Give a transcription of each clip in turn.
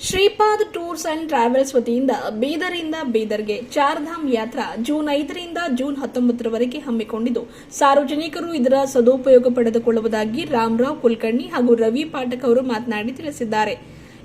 Shripad tours and travels ವತಿಯಿಂದ ಬೀದರಿಂದ ಬೀದರ್ಗೆ ಚಾರ್ಧಾಮ್ ಯಾತ್ರಾ June ಐದರಿಂದ ಜೂನ್ ಹತ್ತೊಂಬತ್ತರವರೆಗೆ ಹಮ್ಮಿಕೊಂಡಿದ್ದು. ಸಾರ್ವಜನಿಕರು ಇದರ ಸದುಪಯೋಗ ಪಡೆದುಕೊಳ್ಳುವುದಾಗಿ ರಾಮರಾವ್ ಕುಲಕರ್ಣಿ ಹಾಗೂ ರವಿ ಪಾಠಕ್ ಅವರು ಮಾತನಾಡಿ ತಿಳಿಸಿದ್ದಾರೆ.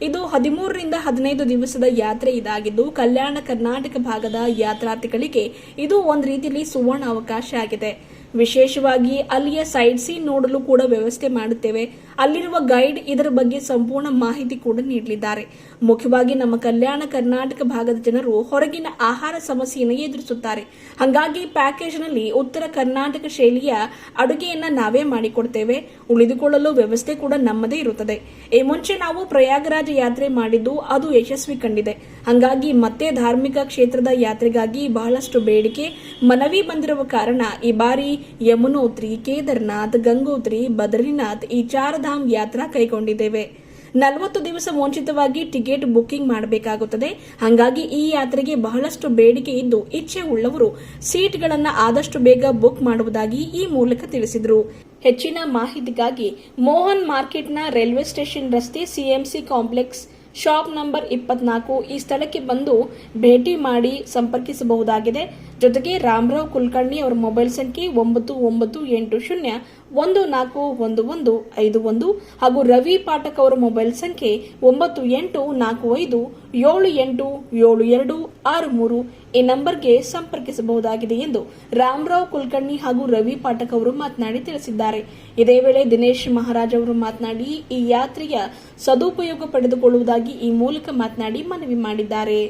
ಇದು ಹದಿಮೂರರಿಂದ ಹದಿನೈದು ದಿವಸದ ಯಾತ್ರೆ ಇದಾಗಿದ್ದು, ಕಲ್ಯಾಣ ಕರ್ನಾಟಕ ಭಾಗದ ಯಾತ್ರಾರ್ಥಿಗಳಿಗೆ ಇದು ಒಂದು ರೀತಿಯಲ್ಲಿ ಸುವರ್ಣ ಅವಕಾಶ ಆಗಿದೆ. ವಿಶೇಷವಾಗಿ ಅಲ್ಲಿಯ ಸೈಟ್ ಸೀನ್ ನೋಡಲು ಕೂಡ ವ್ಯವಸ್ಥೆ ಮಾಡುತ್ತೇವೆ. ಅಲ್ಲಿರುವ ಗೈಡ್ ಇದರ ಬಗ್ಗೆ ಸಂಪೂರ್ಣ ಮಾಹಿತಿ ಕೂಡ ನೀಡಲಿದ್ದಾರೆ. ಮುಖ್ಯವಾಗಿ ನಮ್ಮ ಕಲ್ಯಾಣ ಕರ್ನಾಟಕ ಭಾಗದ ಜನರು ಹೊರಗಿನ ಆಹಾರ ಸಮಸ್ಯೆಯನ್ನು ಎದುರಿಸುತ್ತಾರೆ. ಹಾಗಾಗಿ ಪ್ಯಾಕೇಜ್ನಲ್ಲಿ ಉತ್ತರ ಕರ್ನಾಟಕ ಶೈಲಿಯ ಅಡುಗೆಯನ್ನ ನಾವೇ ಮಾಡಿಕೊಡ್ತೇವೆ. ಉಳಿದುಕೊಳ್ಳಲು ವ್ಯವಸ್ಥೆ ಕೂಡ ನಮ್ಮದೇ ಇರುತ್ತದೆ. ಈ ಮುಂಚೆ ನಾವು ಪ್ರಯಾಗರಾಜ ಯಾತ್ರೆ ಮಾಡಿದ್ದು ಅದು ಯಶಸ್ವಿ ಕಂಡಿದೆ. ಹಾಗಾಗಿ ಮತ್ತೆ ಧಾರ್ಮಿಕ ಕ್ಷೇತ್ರದ ಯಾತ್ರೆಗಾಗಿ ಬಹಳಷ್ಟು ಬೇಡಿಕೆ, ಮನವಿ ಬಂದಿರುವ ಕಾರಣ ಈ ಬಾರಿ ಯಮುನೋತ್ರಿ, ಕೇದಾರ್ನಾಥ್, ಗಂಗೋತ್ರಿ, ಬದ್ರಿನಾಥ್ ಈ ಚಾರಧಾಮ್ ಯಾತ್ರಾ ಕೈಗೊಂಡಿದ್ದೇವೆ. ನಲವತ್ತು ದಿವಸ ಮುಂಚಿತವಾಗಿ ಟಿಕೆಟ್ ಬುಕ್ಕಿಂಗ್ ಮಾಡಬೇಕಾಗುತ್ತದೆ. ಹಾಗಾಗಿ ಈ ಯಾತ್ರೆಗೆ ಬಹಳಷ್ಟು ಬೇಡಿಕೆ ಇದ್ದು ಇಚ್ಛೆ ಉಳ್ಳವರು ಸೀಟ್ಗಳನ್ನು ಆದಷ್ಟು ಬೇಗ ಬುಕ್ ಮಾಡುವುದಾಗಿ ಈ ಮೂಲಕ ತಿಳಿಸಿದರು. ಹೆಚ್ಚಿನ ಮಾಹಿತಿಗಾಗಿ ಮೋಹನ್ ಮಾರ್ಕೆಟ್ನ ರೈಲ್ವೆ ಸ್ಟೇಷನ್ ರಸ್ತೆ ಸಿಎಂಸಿ ಕಾಂಪ್ಲೆಕ್ಸ್ ಶಾಪ್ ನಂಬರ್ ಇಪ್ಪತ್ನಾಲ್ಕು ಈ ಸ್ಥಳಕ್ಕೆ ಬಂದು ಭೇಟಿ ಮಾಡಿ ಸಂಪರ್ಕಿಸಬಹುದಾಗಿದೆ. ಜೊತೆಗೆ ರಾಮರಾವ್ ಕುಲಕರ್ಣಿ ಅವರ ಮೊಬೈಲ್ ಸಂಖ್ಯೆ ಒಂಬತ್ತು ಒಂಬತ್ತು ಎಂಟು ಶೂನ್ಯ ಒಂದು ನಾಲ್ಕು ಒಂದು ಒಂದು ಐದು ಒಂದು ಹಾಗೂ ರವಿ ಪಾಠಕ್ ಅವರ ಮೊಬೈಲ್ ಸಂಖ್ಯೆ ಒಂಬತ್ತು ಎಂಟು ನಾಲ್ಕು ಐದು ಏಳು ಎಂಟು ಏಳು ಎರಡು ಆರು ಮೂರು ಈ ನಂಬರ್ಗೆ ಸಂಪರ್ಕಿಸಬಹುದಾಗಿದೆ ಎಂದು ರಾಮರಾವ್ ಕುಲಕರ್ಣಿ ಹಾಗೂ ರವಿ ಪಾಠಕ್ ಅವರು ಮಾತನಾಡಿ ತಿಳಿಸಿದ್ದಾರೆ. ಇದೇ ವೇಳೆ ದಿನೇಶ್ ಮಹಾರಾಜ್ ಅವರು ಮಾತನಾಡಿ, ಈ ಯಾತ್ರೆಯ ಸದುಪಯೋಗ ಪಡೆದುಕೊಳ್ಳುವುದಾಗಿ ಈ ಮೂಲಕ ಮಾತನಾಡಿ ಮನವಿ ಮಾಡಿದ್ದಾರೆ.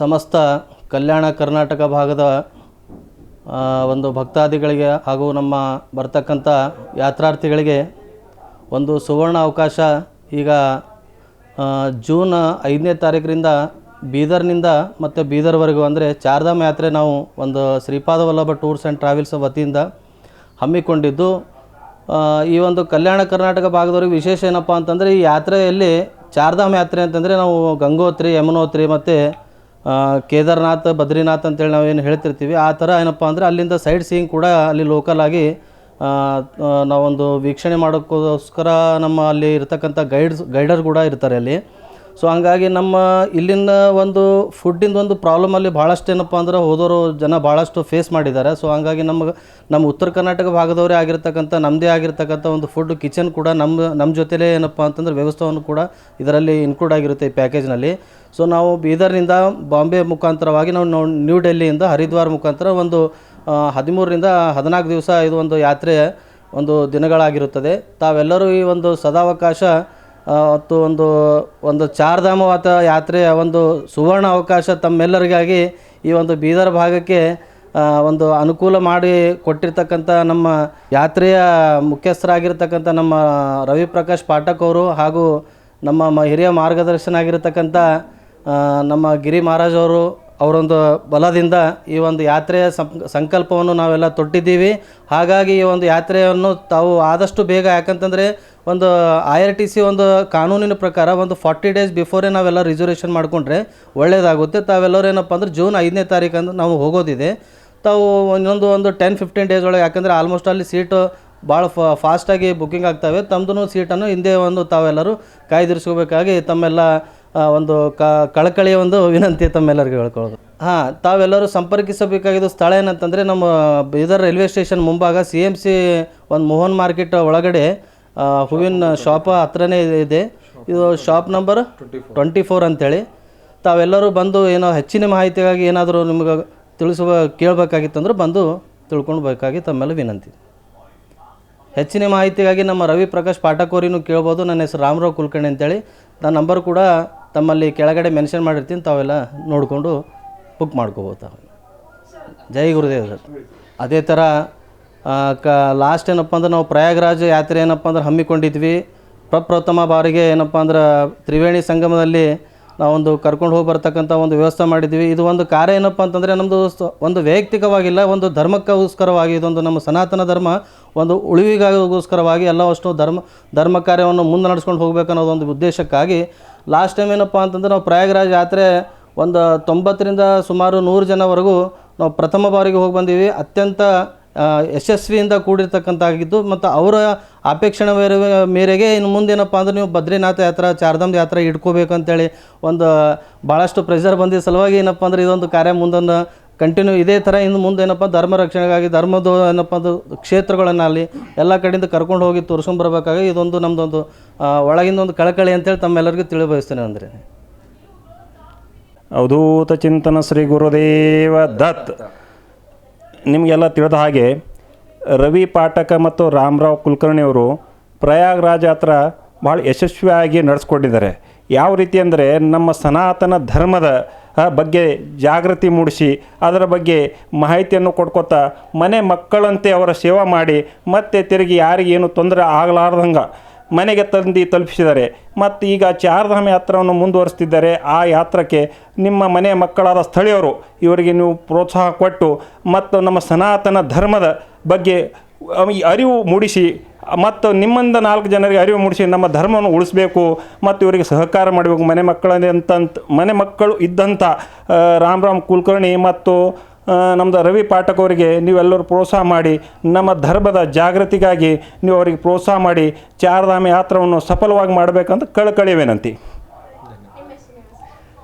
ಸಮಸ್ತ ಕಲ್ಯಾಣ ಕರ್ನಾಟಕ ಭಾಗದ ಒಂದು ಭಕ್ತಾದಿಗಳಿಗೆ ಹಾಗೂ ನಮ್ಮ ಬರ್ತಕ್ಕಂಥ ಯಾತ್ರಾರ್ಥಿಗಳಿಗೆ ಒಂದು ಸುವರ್ಣ ಅವಕಾಶ ಈಗ ಜೂನ್ ಐದನೇ ತಾರೀಕರಿಂದ ಬೀದರ್ನಿಂದ ಮತ್ತು ಬೀದರ್ವರೆಗೂ ಅಂದರೆ ಚಾರ್ಧಾಮ ಯಾತ್ರೆ ನಾವು ಒಂದು Shripada Vallabha tours and travels ವತಿಯಿಂದ ಹಮ್ಮಿಕೊಂಡಿದ್ದು. ಈ ಒಂದು ಕಲ್ಯಾಣ ಕರ್ನಾಟಕ ಭಾಗದವ್ರಿಗೆ ವಿಶೇಷ ಏನಪ್ಪ ಅಂತಂದರೆ ಈ ಯಾತ್ರೆಯಲ್ಲಿ ಚಾರ್ಧಾಮ ಯಾತ್ರೆ ಅಂತಂದರೆ ನಾವು ಗಂಗೋತ್ರಿ, ಯಮುನೋತ್ರಿ ಮತ್ತು ಕೇದಾರನಾಥ್, ಬದ್ರಿನಾಥ್ ಅಂತೇಳಿ ನಾವು ಏನು ಹೇಳ್ತಿರ್ತೀವಿ. ಆ ಥರ ಏನಪ್ಪ ಅಂದರೆ ಅಲ್ಲಿಂದ ಸೈಡ್ ಸೀಯಿಂಗ್ ಕೂಡ ಅಲ್ಲಿ ಲೋಕಲ್ ಆಗಿ ನಾವೊಂದು ವೀಕ್ಷಣೆ ಮಾಡೋಕ್ಕೋಸ್ಕರ ನಮ್ಮ ಅಲ್ಲಿ ಇರ್ತಕ್ಕಂಥ ಗೈಡ್ಸ್, ಗೈಡರ್ ಕೂಡ ಇರ್ತಾರೆ ಅಲ್ಲಿ. ಸೊ ಹಂಗಾಗಿ ನಮ್ಮ ಇಲ್ಲಿನ ಒಂದು ಫುಡ್ಡಿಂದ ಒಂದು ಪ್ರಾಬ್ಲಮ್ ಅಲ್ಲಿ ಭಾಳಷ್ಟು ಏನಪ್ಪ ಅಂದ್ರೆ ಹೋದವರು ಜನ ಭಾಳಷ್ಟು ಫೇಸ್ ಮಾಡಿದ್ದಾರೆ. ಸೊ ಹಂಗಾಗಿ ನಮಗೆ ನಮ್ಮ ಉತ್ತರ ಕರ್ನಾಟಕ ಭಾಗದವರೇ ಆಗಿರ್ತಕ್ಕಂಥ ನಮ್ಮದೇ ಆಗಿರ್ತಕ್ಕಂಥ ಒಂದು ಫುಡ್ ಕಿಚನ್ ಕೂಡ ನಮ್ಮ ನಮ್ಮ ಜೊತೆಲೇ ಏನಪ್ಪ ಅಂತಂದ್ರೆ ವ್ಯವಸ್ಥೆಯನ್ನು ಕೂಡ ಇದರಲ್ಲಿ ಇನ್ಕ್ಲೂಡ್ ಆಗಿರುತ್ತೆ ಈ ಪ್ಯಾಕೇಜ್ನಲ್ಲಿ ಸೊ ನಾವು ಬೀದರ್ನಿಂದ ಬಾಂಬೆ ಮುಖಾಂತರವಾಗಿ ನಾವು ನ್ಯೂ ಡೆಲ್ಲಿಯಿಂದ ಹರಿದ್ವಾರ ಮುಖಾಂತರ ಒಂದು ಹದಿಮೂರರಿಂದ ಹದಿನಾಲ್ಕು ದಿವಸ ಇದು ಒಂದು ಯಾತ್ರೆ ಒಂದು ದಿನಗಳಾಗಿರುತ್ತದೆ. ತಾವೆಲ್ಲರೂ ಈ ಒಂದು ಸದಾವಕಾಶ ಮತ್ತು ಒಂದು ಒಂದು ಚಾರ್ಧಾಮವಾತ ಯಾತ್ರೆಯ ಒಂದು ಸುವರ್ಣ ಅವಕಾಶ ತಮ್ಮೆಲ್ಲರಿಗಾಗಿ ಈ ಒಂದು ಬೀದರ್ ಭಾಗಕ್ಕೆ ಒಂದು ಅನುಕೂಲ ಮಾಡಿ ಕೊಟ್ಟಿರ್ತಕ್ಕಂಥ ನಮ್ಮ ಯಾತ್ರೆಯ ಮುಖ್ಯಸ್ಥರಾಗಿರ್ತಕ್ಕಂಥ ನಮ್ಮ ರವಿ ಪ್ರಕಾಶ್ ಪಾಠಕ್ ಅವರು ಹಾಗೂ ನಮ್ಮ ಮ ಹಿರಿಯ ಮಾರ್ಗದರ್ಶನ ಆಗಿರ್ತಕ್ಕಂಥ ನಮ್ಮ ಗಿರಿ ಮಹಾರಾಜ್ ಅವರು ಅವರೊಂದು ಬಲದಿಂದ ಈ ಒಂದು ಯಾತ್ರೆಯ ಸಂಕಲ್ಪವನ್ನು ನಾವೆಲ್ಲ ತೊಟ್ಟಿದ್ದೀವಿ. ಹಾಗಾಗಿ ಈ ಒಂದು ಯಾತ್ರೆಯನ್ನು ತಾವು ಆದಷ್ಟು ಬೇಗ, ಯಾಕಂತಂದರೆ ಒಂದು ಐ ಆರ್ ಟಿ ಸಿ ಒಂದು ಕಾನೂನಿನ ಪ್ರಕಾರ ಒಂದು ಫಾರ್ಟಿ ಡೇಸ್ ಬಿಫೋರೇ ನಾವೆಲ್ಲ ರಿಸರ್ವೇಷನ್ ಮಾಡಿಕೊಂಡ್ರೆ ಒಳ್ಳೆಯದಾಗುತ್ತೆ ತಾವೆಲ್ಲರೂ ಏನಪ್ಪ ಅಂದ್ರೆ ಜೂನ್ ಐದನೇ ತಾರೀಕಂದು ನಾವು ಹೋಗೋದಿದೆ. ತಾವು ಇನ್ನೊಂದು ಒಂದು ಟೆನ್, ಫಿಫ್ಟೀನ್ ಡೇಸ್ ಒಳಗೆ, ಯಾಕಂದರೆ ಆಲ್ಮೋಸ್ಟ್ ಅಲ್ಲಿ ಸೀಟು ಭಾಳ ಫಾಸ್ಟಾಗಿ ಬುಕ್ಕಿಂಗ್ ಆಗ್ತವೆ. ತಮ್ಮದು ಸೀಟನ್ನು ಹಿಂದೆ ಒಂದು ತಾವೆಲ್ಲರೂ ಕಾಯ್ದಿರಿಸ್ಕೋಬೇಕಾಗಿ ತಮ್ಮೆಲ್ಲ ಒಂದು ಕ, ಕಳಕಳಿಯ ಒಂದು ವಿನಂತಿ ತಮ್ಮೆಲ್ಲರಿಗೂ ಹೇಳ್ಕೊಳ್ಳೋದು. ಹಾಂ, ತಾವೆಲ್ಲರೂ ಸಂಪರ್ಕಿಸಬೇಕಾಗಿದ್ದು ಸ್ಥಳ ಏನಂತಂದರೆ ನಮ್ಮ ಬೀದರ್ ರೈಲ್ವೆ ಸ್ಟೇಷನ್ ಮುಂಭಾಗ ಸಿ ಎಂ ಸಿ ಒಂದು ಮೋಹನ್ ಮಾರ್ಕೆಟ್ ಒಳಗಡೆ ಹೂವಿನ ಶಾಪ್ ಹತ್ರನೇ ಇದೆ. ಇದು ಶಾಪ್ ನಂಬರ್ ಟ್ವೆಂಟಿ ಫೋರ್ ಅಂತೇಳಿ. ತಾವೆಲ್ಲರೂ ಬಂದು ಏನೋ ಹೆಚ್ಚಿನ ಮಾಹಿತಿಗಾಗಿ ಏನಾದರೂ ನಿಮ್ಗೆ ತಿಳಿಸುವ ಕೇಳಬೇಕಾಗಿತ್ತಂದ್ರೆ ಬಂದು ತಿಳ್ಕೊಳ್ಬೇಕಾಗಿ ತಮ್ಮೆಲ್ಲ ವಿನಂತಿ. ಹೆಚ್ಚಿನ ಮಾಹಿತಿಗಾಗಿ ನಮ್ಮ ರವಿ ಪ್ರಕಾಶ್ ಪಾಠಕೋರಿನೂ ಕೇಳ್ಬೋದು. ನನ್ನ ಹೆಸರು ರಾಮರಾವ್ ಕುಲಕರ್ಣಿ ಅಂತೇಳಿ. ನನ್ನ ನಂಬರ್ ಕೂಡ ತಮ್ಮಲ್ಲಿ ಕೆಳಗಡೆ ಮೆನ್ಷನ್ ಮಾಡಿರ್ತೀನಿ, ತಾವೆಲ್ಲ ನೋಡಿಕೊಂಡು ಬುಕ್ ಮಾಡ್ಕೋಬೋದು ತಾವು. ಜೈ ಗುರುದೇವ್ ಸರ್. ಅದೇ ಥರ ಕ ಲಾಸ್ಟ್ ಏನಪ್ಪ ಅಂದ್ರೆ ನಾವು ಪ್ರಯಾಗರಾಜ್ ಯಾತ್ರೆ ಏನಪ್ಪ ಅಂದ್ರೆ ಹಮ್ಮಿಕೊಂಡಿದ್ವಿ. ಪ್ರಪ್ರಥಮ ಬಾರಿಗೆ ಏನಪ್ಪ ಅಂದ್ರೆ ತ್ರಿವೇಣಿ ಸಂಗಮದಲ್ಲಿ ನಾವೊಂದು ಕರ್ಕೊಂಡು ಹೋಗಿ ಬರ್ತಕ್ಕಂಥ ಒಂದು ವ್ಯವಸ್ಥೆ ಮಾಡಿದ್ವಿ. ಇದು ಒಂದು ಕಾರ್ಯ ಏನಪ್ಪ ಅಂತಂದರೆ ನಮ್ಮದು ಒಂದು ವೈಯಕ್ತಿಕವಾಗಿಲ್ಲ, ಒಂದು ಧರ್ಮಕ್ಕೋಸ್ಕರವಾಗಿ, ಇದೊಂದು ನಮ್ಮ ಸನಾತನ ಧರ್ಮ, ಒಂದು ಉಳಿವಿಗಾಗೋಸ್ಕರವಾಗಿ ಎಲ್ಲ ಅಷ್ಟು ಧರ್ಮ ಧರ್ಮ ಕಾರ್ಯವನ್ನು ಮುಂದೆ ನಡೆಸ್ಕೊಂಡು ಹೋಗ್ಬೇಕು ಅನ್ನೋದು ಒಂದು ಉದ್ದೇಶಕ್ಕಾಗಿ ಲಾಸ್ಟ್ ಟೈಮ್ ಏನಪ್ಪ ಅಂತಂದ್ರೆ ನಾವು ಪ್ರಯಾಗರಾಜ್ ಯಾತ್ರೆ ಒಂದು ತೊಂಬತ್ತರಿಂದ ಸುಮಾರು ನೂರು ಜನವರೆಗೂ ನಾವು ಪ್ರಥಮ ಬಾರಿಗೆ ಹೋಗಿ ಬಂದೀವಿ. ಅತ್ಯಂತ ಯಶಸ್ವಿಯಿಂದ ಕೂಡಿರ್ತಕ್ಕಂಥಾಗಿದ್ದು ಮತ್ತು ಅವರ ಅಪೇಕ್ಷಣೆ ಮೇರೆ, ಮೇರೆಗೆ ಇನ್ನು ಮುಂದೇನಪ್ಪ ಅಂದ್ರೆ ನೀವು ಬದ್ರಿನಾಥ ಯಾತ್ರಾ, ಚಾರ್ಧಾಮ್ ಯಾತ್ರೆ ಇಟ್ಕೋಬೇಕು ಅಂತೇಳಿ ಒಂದು ಭಾಳಷ್ಟು ಪ್ರೆಷರ್ ಬಂದಿದ್ದ ಸಲುವಾಗಿ ಏನಪ್ಪ ಅಂದ್ರೆ ಇದೊಂದು ಕಾರ್ಯ ಮುಂದೊಂದು ಕಂಟಿನ್ಯೂ ಇದೇ ಥರ ಇನ್ನು ಮುಂದೆ ಏನಪ್ಪ, ಧರ್ಮ ರಕ್ಷಣೆಗಾಗಿ, ಧರ್ಮದ ಏನಪ್ಪ ಅದು ಕ್ಷೇತ್ರಗಳನ್ನಲ್ಲಿ ಎಲ್ಲ ಕಡೆಯಿಂದ ಕರ್ಕೊಂಡು ಹೋಗಿ ತೋರಿಸ್ಕೊಂಬರ್ಬೇಕಾಗಿ ಇದೊಂದು ನಮ್ಮದೊಂದು ಒಳಗಿಂದ ಒಂದು ಕಳಕಳಿ ಅಂತೇಳಿ ತಮ್ಮೆಲ್ಲರಿಗೂ ತಿಳಿಬಯಸ್ತೇನೆ ಅಂದರೆ. ಅವಧೂತ ಚಿಂತನ ಶ್ರೀ ಗುರುದೇವ ದತ್. ನಿಮಗೆಲ್ಲ ತಿಳಿದ ಹಾಗೆ ರವಿ ಪಾಠಕ ಮತ್ತು ರಾಮರಾವ್ ಕುಲಕರ್ಣಿಯವರು ಪ್ರಯಾಗ್ರಾಜ್ ಹತ್ರ ಭಾಳ ಯಶಸ್ವಿಯಾಗಿ ನಡೆಸ್ಕೊಂಡಿದ್ದಾರೆ. ಯಾವ ರೀತಿ ಅಂದರೆ ನಮ್ಮ ಸನಾತನ ಧರ್ಮದ ಬಗ್ಗೆ ಜಾಗೃತಿ ಮೂಡಿಸಿ, ಅದರ ಬಗ್ಗೆ ಮಾಹಿತಿಯನ್ನು ಕೊಡ್ಕೊತಾ ಮನೆ ಮಕ್ಕಳಂತೆ ಅವರ ಸೇವಾ ಮಾಡಿ, ಮತ್ತೆ ತಿರುಗಿ ಯಾರಿಗೇನು ತೊಂದರೆ ಆಗಲಾರ್ದಂಗೆ ಮನೆಗೆ ತಂದು ತಲುಪಿಸಿದ್ದಾರೆ ಮತ್ತು ಈಗ ಚಾರ್ಧಾಮ ಯಾತ್ರವನ್ನು ಮುಂದುವರಿಸ್ತಿದ್ದಾರೆ, ಆ ಯಾತ್ರಕ್ಕೆ ನಿಮ್ಮ ಮನೆ ಮಕ್ಕಳಾದ ಸ್ಥಳೀಯರು, ಇವರಿಗೆ ನೀವು ಪ್ರೋತ್ಸಾಹ ಕೊಟ್ಟು, ಮತ್ತು ನಮ್ಮ ಸನಾತನ ಧರ್ಮದ ಬಗ್ಗೆ ಅರಿವು ಮೂಡಿಸಿ ಮತ್ತು ನಿಮ್ಮಿಂದ ನಾಲ್ಕು ಜನರಿಗೆ ಅರಿವು ಮೂಡಿಸಿ ನಮ್ಮ ಧರ್ಮವನ್ನು ಉಳಿಸ್ಬೇಕು ಮತ್ತು ಇವರಿಗೆ ಸಹಕಾರ ಮಾಡಬೇಕು. ಮನೆ ಮಕ್ಕಳಂತ ಮನೆ ಮಕ್ಕಳು ಇದ್ದಂಥ ರಾಮ್ ರಾಮ್ ಕುಲಕರ್ಣಿ ಮತ್ತು ನಮ್ಮದು ರವಿ ಪಾಠಕ್ ಅವರಿಗೆ ನೀವೆಲ್ಲರೂ ಪ್ರೋತ್ಸಾಹ ಮಾಡಿ ನಮ್ಮ ಧರ್ಮದ ಜಾಗೃತಿಗಾಗಿ ನೀವು ಅವರಿಗೆ ಪ್ರೋತ್ಸಾಹ ಮಾಡಿ ಚಾರಧಾಮ ಯಾತ್ರವನ್ನು ಸಫಲವಾಗಿ ಮಾಡಬೇಕಂತ ಕಳಕಳಿ ವಿನಂತಿ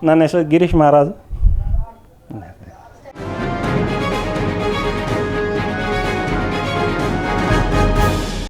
ನನ್ನ ಹೆಸರು ಗಿರೀಶ್ ಮಹಾರಾಜ್.